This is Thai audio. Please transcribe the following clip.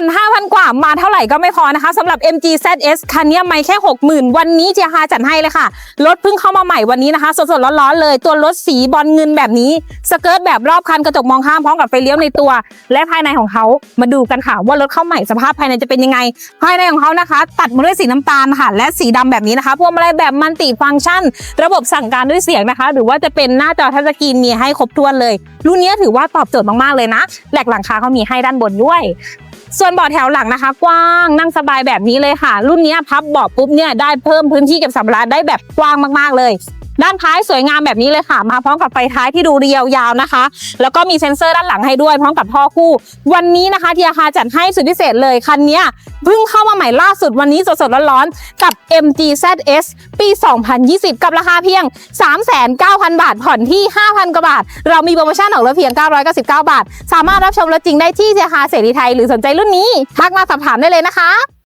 อน 5,000 กว่ามาเท่าไหร่ก็ไม่พอนะคะสำหรับ MG ZS คันนี้ไม่แค่ 60,000 วันนี้เจียฮาจัดให้เลยค่ะ รถเพิ่งเข้ามาใหม่วันนี้นะคะ สดๆ ร้อนๆ เลย ตัวรถสีบอลเงินแบบนี้ สเกิร์ตแบบรอบคันกระจกมองข้ามพร้อมกับไฟเลี้ยวในตัว และภายในของเขามาดูกันค่ะ ว่ารถเข้าใหม่สภาพภายในจะเป็นยังไง ภายในของเขานะคะ ตัดมาด้วยสีน้ำตาลค่ะ และสีดำแบบนี้นะคะพวงมาลัยแบบมัลติฟังก์ชัน ระบบสั่งการด้วยเสียงนะคะ หรือว่าจะเป็นหน้าจอทัชสกรีนมีให้ครบถ้วนเลยรุ่นนี้ถือว่าตอบโจทย์มากๆเลยนะแหลกหลังคาเขามีให้ด้านบนด้วย ส่วนเบาะแถวหลังนะคะ กว้างนั่งสบายแบบนี้เลยค่ะ รุ่นนี้พับเบาะปุ๊บเนี่ยได้เพิ่มพื้นที่เก็บสัมภาระได้แบบกว้างมากๆเลย ด้านท้ายสวยงามแบบนี้เลยค่ะ มาพร้อมกับไฟท้ายที่ดูเรียวยาวนะคะ แล้วก็มีเซ็นเซอร์ด้านหลังให้ด้วยพร้อมกับท่อคู่ วันนี้นะคะทีอาคาจัดให้สุดพิเศษเลยคันนี้เพิ่งเข้ามาใหม่ล่าสุดวันนี้สดๆร้อนๆกับ MG ZS ปี 2020 กับราคาเพียง 39,000 บาท ผ่อนที่ 5,000 กว่าบาท เรามีโปรโมชั่นออกรถเพียง 999 บาท สามารถรับชมรถจริงได้ที่เทียคาเสรีไทย หรือสนใจรุ่นนี้ทักมาสอบถามได้เลยนะคะ